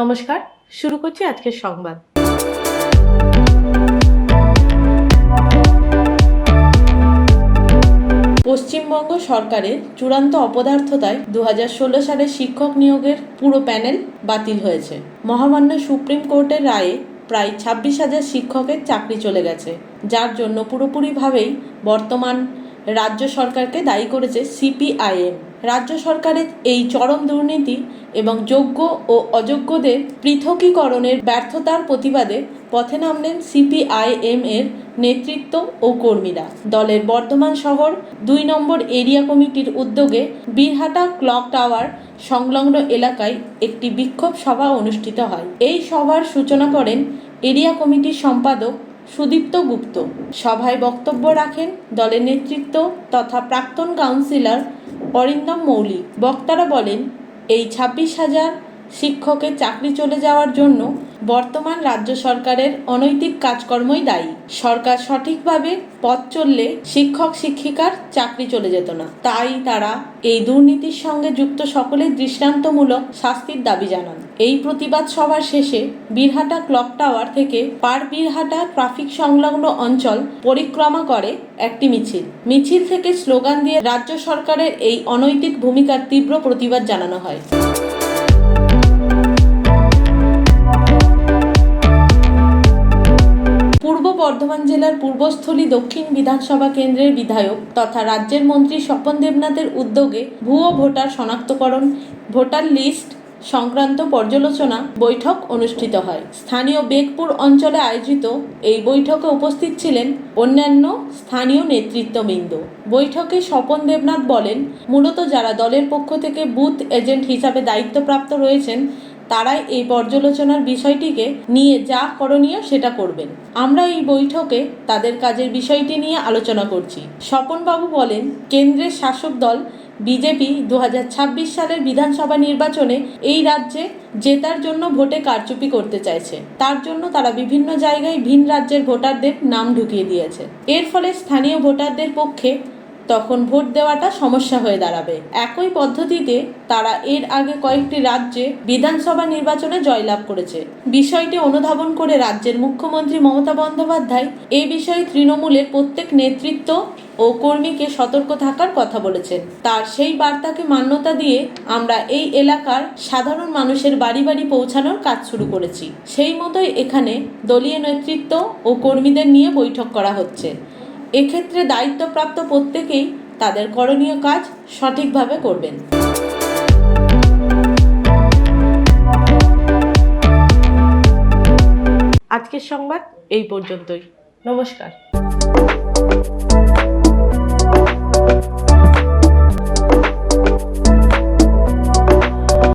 নমস্কার, শুরু করছি আজকের সংবাদ। পশ্চিমবঙ্গ সরকারের চূড়ান্ত অপদার্থতায় দু হাজার ষোলো সালে শিক্ষক নিয়োগের পুরো প্যানেল বাতিল হয়েছে। মহামান্য সুপ্রিম কোর্টের রায়ে প্রায় ছাব্বিশ হাজার শিক্ষকের চাকরি চলে গেছে, যার জন্য পুরোপুরিভাবেই বর্তমান রাজ্য সরকারকে দায়ী করেছে সিপিআইএম। রাজ্য সরকারের এই চরম দুর্নীতি এবং যোগ্য ও অযোগ্যদের পৃথকীকরণের ব্যর্থতার প্রতিবাদে পথে নামলেন সিপিআইএম এর নেতৃত্ব ও কর্মীরা। দলের বর্ধমান শহর, দুই নম্বর এরিয়া কমিটির উদ্যোগে বীরহাটা ক্লক টাওয়ার সংলগ্ন এলাকায় একটি বিক্ষোভ সভা অনুষ্ঠিত হয়। এই সভার সূচনা করেন এরিয়া কমিটির সম্পাদক সুদীপ্ত গুপ্ত। সভায় বক্তব্য রাখেন দলের নেতৃত্ব তথা প্রাক্তন কাউন্সিলর অরিন্দম মৌলিক। বক্তারা বলেন এই ছাব্বিশ হাজার শিক্ষকের চাকরি চলে যাওয়ার জন্য বর্তমান রাজ্য সরকারের অনৈতিক কাজকর্মই দায়ী। সরকার সঠিকভাবে পথ চললে শিক্ষক শিক্ষিকার চাকরি চলে যেত না। তাই তারা এই দুর্নীতির সঙ্গে যুক্ত সকলের দৃষ্টান্তমূলক শাস্তির দাবি জানান। এই প্রতিবাদ সভার শেষে বীরহাটা ক্লক টাওয়ার থেকে পার বীরহাটা ট্রাফিক সংলগ্ন অঞ্চল পরিক্রমা করে একটি মিছিল। মিছিল থেকে স্লোগান দিয়ে রাজ্য সরকারের এই অনৈতিক ভূমিকার তীব্র প্রতিবাদ জানানো হয়। পূর্ব বর্ধমান জেলার পূর্বস্থলী দক্ষিণ বিধানসভা কেন্দ্রের বিধায়ক তথা রাজ্যের মন্ত্রী স্বপন দেবনাথের উদ্যোগে ভুয়ো ভোটার শনাক্তকরণ, ভোটার লিস্ট সংক্রান্ত পর্যালোচনা বৈঠক অনুষ্ঠিত হয়। স্থানীয় বেগপুর অঞ্চলে আয়োজিত এই বৈঠকে উপস্থিত ছিলেন অন্যান্য স্থানীয় নেতৃত্ববৃন্দ। বৈঠকে স্বপন দেবনাথ বলেন, মূলত যারা দলের পক্ষ থেকে বুথ এজেন্ট হিসাবে দায়িত্বপ্রাপ্ত রয়েছেন তারাই এই পর্যালোচনার বিষয়টিকে নিয়ে যা করণীয় সেটা করবেন। আমরা এই বৈঠকে তাদের কাজের বিষয়টি নিয়ে আলোচনা করছি। স্বপনবাবু বলেন, কেন্দ্রের শাসক দল বিজেপি দু হাজার ছাব্বিশ সালের বিধানসভা নির্বাচনে এই রাজ্যে জেতার জন্য ভোটে কারচুপি করতে চাইছে। তার জন্য তারা বিভিন্ন জায়গায় ভিন রাজ্যের ভোটারদের নাম ঢুকিয়ে দিয়েছে। এর ফলে স্থানীয় ভোটারদের পক্ষে তখন ভোট দেওয়াটা সমস্যা হয়ে দাঁড়াবে। একই পদ্ধতিতে তারা এর আগে কয়েকটি রাজ্যে বিধানসভা নির্বাচনে জয়লাভ করেছে। বিষয়টি অনুধাবন করে রাজ্যের মুখ্যমন্ত্রী মমতা বন্দ্যোপাধ্যায় এ বিষয়ে তৃণমূলের প্রত্যেক নেতৃত্ব ও কর্মীকে সতর্ক থাকার কথা বলেছেন। তার সেই বার্তাকে মান্যতা দিয়ে আমরা এই এলাকার সাধারণ মানুষের বাড়ি বাড়ি পৌঁছানোর কাজ শুরু করেছি। সেই মতোই এখানে দলীয় নেতৃত্ব ও কর্মীদের নিয়ে বৈঠক করা হচ্ছে। এক্ষেত্রে দায়িত্বপ্রাপ্ত প্রত্যেকেই তাদের করণীয় কাজ সঠিকভাবে করবেন। আজকের সংবাদ এই পর্যন্তই। নমস্কার।